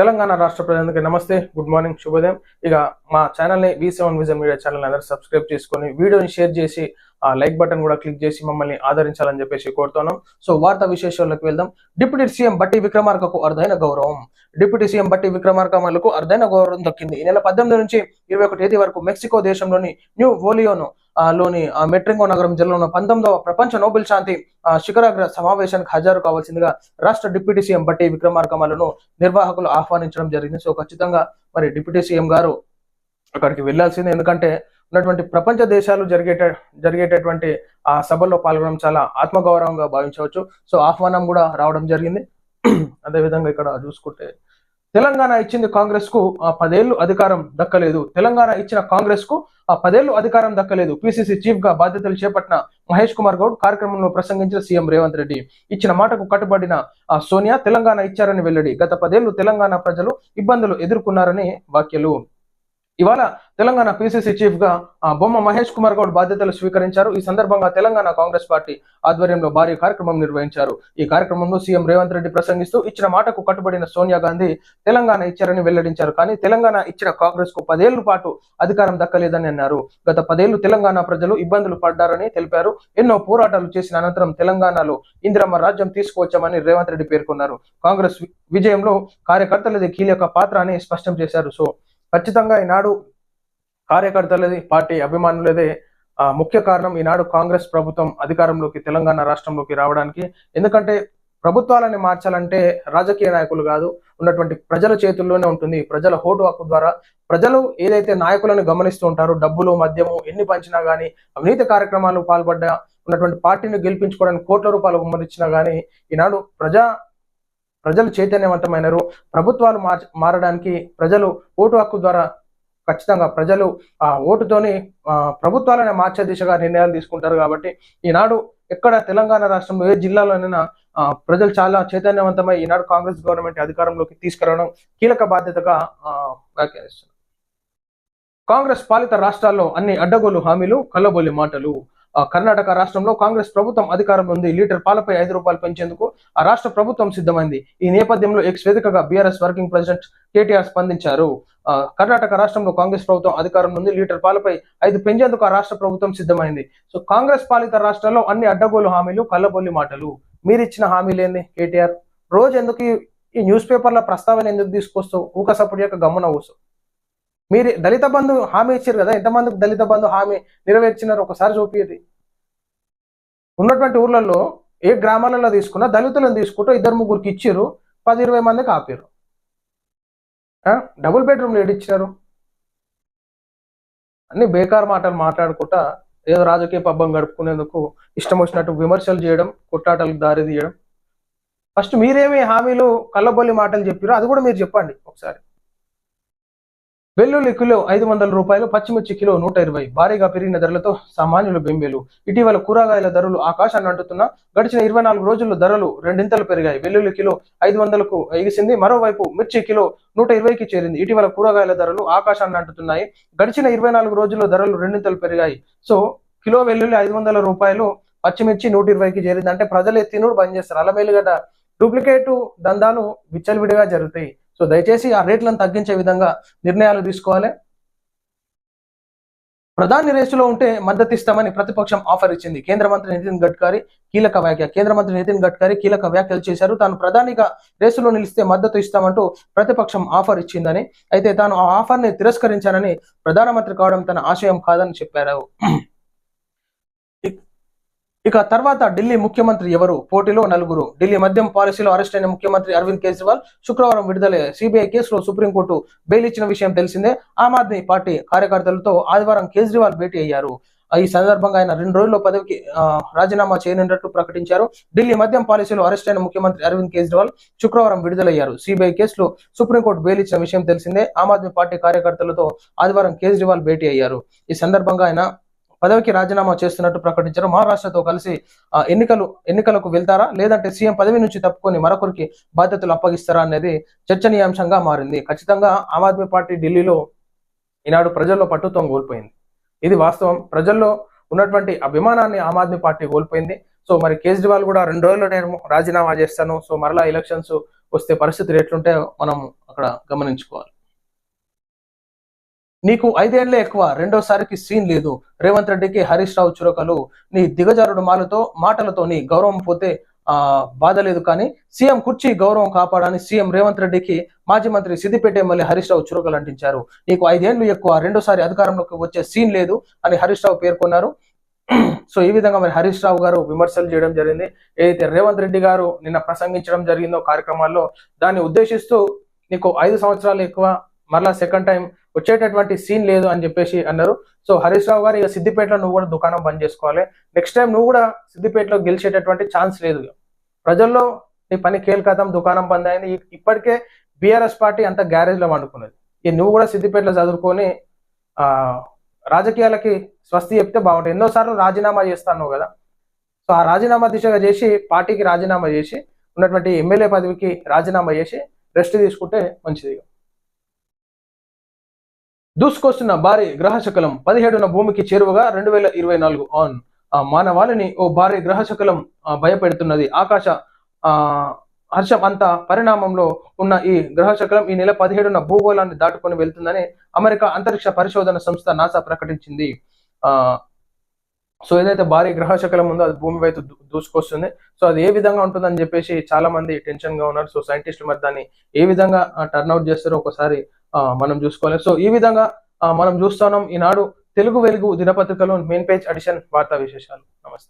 తెలంగాణ రాష్ట్ర ప్రజలందరికీ నమస్తే గుడ్ మార్నింగ్ శుభోదయం. ఇక మా ఛానల్ని V seven Vision Media channel అందరూ సబ్స్క్రైబ్ చేసుకొని వీడియోని షేర్ చేసి ఆ లైక్ బటన్ కూడా క్లిక్ చేసి మమ్మల్ని ఆదరించాలని చెప్పేసి కోరుతున్నాం. సో వార్తా విశేషాలకు వెళ్దాం. డిప్యూటీ సీఎం బట్టి విక్రమార్కకు అరుదైన గౌరవం. డిప్యూటీ సీఎం బట్టి విక్రమార్కమలకు అరుదైన గౌరవం దక్కింది. ఈ నెల పద్దెనిమిది నుంచి ఇరవై ఒకటి తేదీ వరకు మెక్సికో దేశంలోని న్యూ ఓలియోను లోని మెట్రింగో నగరం జిల్లాలో ఉన్న పంతొమ్మిదవ ప్రపంచ నోబెల్ శాంతి ఆ, శిఖరాగ్ర సమావేశానికి హాజరు కావాల్సిందిగా రాష్ట్ర డిప్యూటీ సీఎం బట్టి విక్రమార్కమలను నిర్వాహకులు ఆహ్వానించడం జరిగింది. సో ఖచ్చితంగా మరి డిప్యూటీ సీఎం గారు అక్కడికి వెళ్ళాల్సిందే. ఎందుకంటే ఉన్నటువంటి ప్రపంచ దేశాలు జరిగేట జరిగేటటువంటి ఆ సభల్లో పాల్గొనడం చాలా ఆత్మగౌరవంగా భావించవచ్చు. సో ఆహ్వానం కూడా రావడం జరిగింది. అదేవిధంగా ఇక్కడ చూసుకుంటే తెలంగాణ ఇచ్చింది కాంగ్రెస్కు ఆ పదేళ్ళు అధికారం దక్కలేదు. తెలంగాణ ఇచ్చిన కాంగ్రెస్కు ఆ పదేళ్ళు అధికారం దక్కలేదు. పిసిసి చీఫ్గా బాధ్యతలు చేపట్టిన మహేష్ కుమార్ గౌడ్ కార్యక్రమంలో ప్రసంగించిన సీఎం రేవంత్ రెడ్డి ఇచ్చిన మాటకు కట్టుబడిన ఆ సోనియా తెలంగాణ ఇచ్చారని వెల్లడి. గత పదేళ్ళు తెలంగాణ ప్రజలు ఇబ్బందులు ఎదుర్కొన్నారని వ్యాఖ్యలు. ఇవాళ తెలంగాణ పిసిసి చీఫ్గా బొమ్మ మహేష్ కుమార్ గౌడ్ బాధ్యతలు స్వీకరించారు. ఈ సందర్భంగా తెలంగాణ కాంగ్రెస్ పార్టీ ఆధ్వర్యంలో భారీ కార్యక్రమం నిర్వహించారు. ఈ కార్యక్రమంలో సీఎం రేవంత్ రెడ్డి ప్రసంగిస్తూ ఇచ్చిన మాటకు కట్టుబడిన సోనియా గాంధీ తెలంగాణ ఇచ్చారని వెల్లడించారు. కానీ తెలంగాణ ఇచ్చిన కాంగ్రెస్కు పదేళ్ళ పాటు అధికారం దక్కలేదని అన్నారు. గత పదేళ్ళు తెలంగాణ ప్రజలు ఇబ్బందులు పడ్డారని తెలిపారు. ఎన్నో పోరాటాలు చేసిన అనంతరం తెలంగాణలో ఇందిరమ్మ రాజ్యం తీసుకువచ్చామని రేవంత్ రెడ్డి పేర్కొన్నారు. కాంగ్రెస్ విజయంలో కార్యకర్తలది కీలక పాత్ర అని స్పష్టం చేశారు. సో ఖచ్చితంగా ఈనాడు కార్యకర్తలది పార్టీ అభిమానులదే ముఖ్య కారణం ఈనాడు కాంగ్రెస్ ప్రభుత్వం అధికారంలోకి తెలంగాణ రాష్ట్రంలోకి రావడానికి. ఎందుకంటే ప్రభుత్వాలని మార్చాలంటే రాజకీయ నాయకులు కాదు ఉన్నటువంటి ప్రజల చేతుల్లోనే ఉంటుంది. ప్రజల ఓటు హక్కు ద్వారా ప్రజలు ఏదైతే నాయకులను గమనిస్తూ ఉంటారో డబ్బులు మద్యము ఎన్ని పంచినా కానీ అవినీతి కార్యక్రమాలు పాల్పడ్డా ఉన్నటువంటి పార్టీని గెలిపించుకోవడానికి కోట్ల రూపాయలు ఉమ్మరించినా కానీ ఈనాడు ప్రజా ప్రజలు చైతన్యవంతమైనరు. ప్రభుత్వాలు మార్ మారడానికి ప్రజలు ఓటు హక్కు ద్వారా ఖచ్చితంగా ప్రజలు ఆ ఓటుతోని ఆ, ప్రభుత్వాలను మార్చే దిశగా నిర్ణయాలు తీసుకుంటారు కాబట్టి ఈనాడు ఎక్కడ తెలంగాణ రాష్ట్రంలో ఏ జిల్లాలోనైనా ప్రజలు చాలా చైతన్యవంతమై ఈనాడు కాంగ్రెస్ గవర్నమెంట్ అధికారంలోకి తీసుకురావడం కీలక బాధ్యతగా ఆ, వ్యాఖ్యానిస్తున్నారు. కాంగ్రెస్ పాలిత రాష్ట్రాల్లో అన్ని అడ్డగోలు హామీలు కల్లబొల్లి మాటలు. కర్ణాటక రాష్ట్రంలో కాంగ్రెస్ ప్రభుత్వం అధికారంలో ఉంది. లీటర్ పాలపై ఐదు రూపాయలు పెంచేందుకు ఆ రాష్ట్ర ప్రభుత్వం సిద్ధమైంది. ఈ నేపథ్యంలో ఎక్స్ వేదికగా బీఆర్ఎస్ వర్కింగ్ ప్రెసిడెంట్ కేటీఆర్ స్పందించారు. ఆ, కర్ణాటక రాష్ట్రంలో కాంగ్రెస్ ప్రభుత్వం అధికారంలో ఉంది. లీటర్ పాలపై ఐదు పెంచేందుకు ఆ రాష్ట్ర ప్రభుత్వం సిద్ధమైంది. సో కాంగ్రెస్ పాలిత రాష్ట్రాల్లో అన్ని అడ్డగోలు హామీలు కళ్ళబొల్లి మాటలు. మీరిచ్చిన హామీలేంది కేటీఆర్? రోజు ఎందుకు ఈ- న్యూస్ పేపర్ల ప్రస్తావన ఎందుకు తీసుకొస్తావు? ఊక సపోర్ట్ యొక్క గమనం కూసు మీరు దళిత బంధు హామీ ఇచ్చారు కదా ఎంతమందికి దళిత బంధు హామీ నెరవేర్చినారు? ఒకసారి చూపియది ఉన్నటువంటి ఊర్లలో ఏ గ్రామాలలో తీసుకున్నా దళితులను తీసుకుంటూ ఇద్దరు ముగ్గురికి ఇచ్చారు పది ఇరవై మందికి ఆపారు. డబుల్ బెడ్రూమ్లు ఏడిచ్చారు అన్ని బేకార్ మాటలు మాట్లాడుకుంటా ఏదో రాజకీయ పబ్బం గడుపుకునేందుకు ఇష్టం వచ్చినట్టు విమర్శలు చేయడం కొట్టాటలకు దారి తీయడం. ఫస్ట్ మీరేమి హామీలు కళ్ళబొల్లి మాటలు చెప్పారో అది కూడా మీరు చెప్పండి ఒకసారి. వెల్లుల్లి కిలో ఐదు వందల రూపాయలు పచ్చిమిర్చి కిలో నూట ఇరవై. భారీగా పెరిగిన ధరలతో సామాన్యులు బెంబేలు. ఇటీవల కూరగాయల ధరలు ఆకాశాన్ని అంటుతున్న గడిచిన ఇరవై నాలుగు రోజుల్లో ధరలు రెండింతలు పెరిగాయి. వెల్లుల్లి కిలో ఐదు వందలకు ఎగిసింది మరోవైపు మిర్చి కిలో నూట ఇరవైకి చేరింది. ఇటీవల కూరగాయల ధరలు ఆకాశాన్ని అంటుతున్నాయి గడిచిన ఇరవై నాలుగు రోజుల్లో ధరలు రెండింతలు పెరిగాయి. సో కిలో వెల్లుల్లి ఐదు వందల రూపాయలు పచ్చిమిర్చి నూట ఇరవైకి చేరింది. అంటే ప్రజలు తినుడు బంద్ చేస్తారు. అల్లమేలుగడ్డ డూప్లికేట్ దందాలు విచ్చలవిడిగా జరుగుతాయి. సో దయచేసి ఆ రేట్లను తగ్గించే విధంగా నిర్ణయాలు తీసుకోవాలి. ప్రధాని రేసులో ఉంటే మద్దతు ఇస్తామని ప్రతిపక్షం ఆఫర్ ఇచ్చింది. కేంద్ర మంత్రి నితిన్ గడ్కరీ కీలక వ్యాఖ్య. కేంద్ర మంత్రి నితిన్ గడ్కరీ కీలక వ్యాఖ్యలు చేశారు. తాను ప్రధానిగా రేసులో నిలిస్తే మద్దతు ఇస్తామంటూ ప్రతిపక్షం ఆఫర్ ఇచ్చిందని. అయితే తాను ఆ ఆఫర్ని తిరస్కరించానని ప్రధానమంత్రి కావడం తన ఆశయం కాదని చెప్పారు. ఇక తర్వాత ఢిల్లీ ముఖ్యమంత్రి ఎవరు? పోటీలో నలుగురు. ఢిల్లీ మద్యం పాలసీలో అరెస్ట్ అయిన ముఖ్యమంత్రి అరవింద్ కేజ్రీవాల్ శుక్రవారం విడుదల సిబిఐ కేసులో సుప్రీంకోర్టు బెయిల్ ఇచ్చిన విషయం తెలిసిందే. ఆమ్ ఆద్మీ పార్టీ కార్యకర్తలతో ఆదివారం కేజ్రీవాల్ భేటీ అయ్యారు. ఈ సందర్భంగా ఆయన రెండు రోజుల్లో పదవికి రాజీనామా చేయనున్నట్లు ప్రకటించారు. ఢిల్లీ మద్యం పాలసీలో అరెస్ట్ అయిన ముఖ్యమంత్రి అరవింద్ కేజ్రీవాల్ శుక్రవారం విడుదలయ్యారు. సిబిఐ కేసులో సుప్రీంకోర్టు బెయిల్ ఇచ్చిన విషయం తెలిసిందే. ఆమ్ ఆద్మీ పార్టీ కార్యకర్తలతో ఆదివారం కేజ్రీవాల్ భేటీ అయ్యారు. ఈ సందర్భంగా ఆయన పదవికి రాజీనామా చేస్తున్నట్టు ప్రకటించారు. మహారాష్ట్రతో కలిసి ఆ, ఎన్నికలు ఎన్నికలకు వెళ్తారా? లేదంటే సీఎం పదవి నుంచి తప్పుకొని మరొకరికి బాధ్యతలు అప్పగిస్తారా అనేది చర్చనీయాంశంగా మారింది. ఖచ్చితంగా ఆమ్ ఆద్మీ పార్టీ ఢిల్లీలో ఈనాడు ప్రజల్లో పట్టుత్వం కోల్పోయింది. ఇది వాస్తవం. ప్రజల్లో ఉన్నటువంటి అభిమానాన్ని ఆమ్ ఆద్మీ పార్టీ కోల్పోయింది. సో మరి కేజ్రీవాల్ కూడా రెండు రోజుల్లో నేను రాజీనామా చేస్తాను. సో మరలా ఎలక్షన్స్ వస్తే పరిస్థితులు ఎట్లుంటే మనం అక్కడ గమనించుకోవాలి. నీకు ఐదేళ్ళే ఎక్కువ రెండోసారికి సీన్ లేదు. రేవంత్ రెడ్డికి హరీష్ రావు చురకలు. నీ దిగజారుడు మాలతో మాటలతో నీ గౌరవం పోతే ఆ బాధ లేదు. కానీ సీఎం కుర్చీ గౌరవం కాపాడని సీఎం రేవంత్ రెడ్డికి మాజీ మంత్రి సిద్దిపేట ఎమ్మెల్యే హరీష్ రావు చురకలు అంటించారు. నీకు ఐదేళ్ళు ఎక్కువ రెండోసారి అధికారంలోకి వచ్చే సీన్ లేదు అని హరీష్ రావు పేర్కొన్నారు. సో ఈ విధంగా మరి హరీష్ రావు గారు విమర్శలు చేయడం జరిగింది. ఏదైతే రేవంత్ రెడ్డి గారు నిన్న ప్రసంగించడం జరిగిందో కార్యక్రమాల్లో దాన్ని ఉద్దేశిస్తూ నీకు ఐదు సంవత్సరాలు ఎక్కువ మరలా సెకండ్ టైం వచ్చేటటువంటి సీన్ లేదు అని చెప్పేసి అన్నారు. సో హరీష్ రావు గారు ఇక సిద్దిపేటలో నువ్వు కూడా దుకాణం బంద్ చేసుకోవాలి. నెక్స్ట్ టైం నువ్వు కూడా సిద్దిపేటలో గెలిచేటటువంటి ఛాన్స్ లేదు. ప్రజల్లో నీ పని కేల్కతం దుకాణం బంద్ అయింది. ఇప్పటికే బీఆర్ఎస్ పార్టీ అంత గ్యారేజ్లో వండుకున్నది. ఇక నువ్వు కూడా సిద్దిపేటలో చదువుకొని ఆ రాజకీయాలకి స్వస్తి చెప్తే బాగుంటుంది. ఎన్నోసార్లు రాజీనామా చేస్తాను కదా. సో ఆ రాజీనామా దిశగా చేసి పార్టీకి రాజీనామా చేసి ఉన్నటువంటి ఎమ్మెల్యే పదవికి రాజీనామా చేసి రెస్ట్ తీసుకుంటే మంచిది దూసుకొస్తున్న భారీ గ్రహశకలం పదిహేడున భూమికి చేరువగా రెండు వేల ఇరవై నాలుగు ఆన్. మానవాళిని ఓ భారీ గ్రహశకలం భయపెడుతున్నది. ఆకాశ హర్షం అంత పరిణామంలో ఉన్న ఈ గ్రహశకలం ఈ నెల పదిహేడున భూగోళాన్ని దాటుకొని వెళ్తుందని అమెరికా అంతరిక్ష పరిశోధన సంస్థ నాసా ప్రకటించింది. ఆ సో ఏదైతే భారీ గ్రహశకలం ఉందో అది భూమి వైపు దూసుకొస్తుంది. సో అది ఏ విధంగా ఉంటుందని చెప్పేసి చాలా మంది టెన్షన్గా ఉన్నారు. సో సైంటిస్టులు మరి దాన్ని ఏ విధంగా టర్న్ అవుట్ చేస్తారో ఒకసారి మనం చూసుకోవాలి. సో ఈ విధంగా మనం చూస్తున్నాం. ఈనాడు తెలుగు వెలుగు దినపత్రికలో మెయిన్ పేజ్ అడిషన్ వార్తా విశేషాలు. నమస్తే.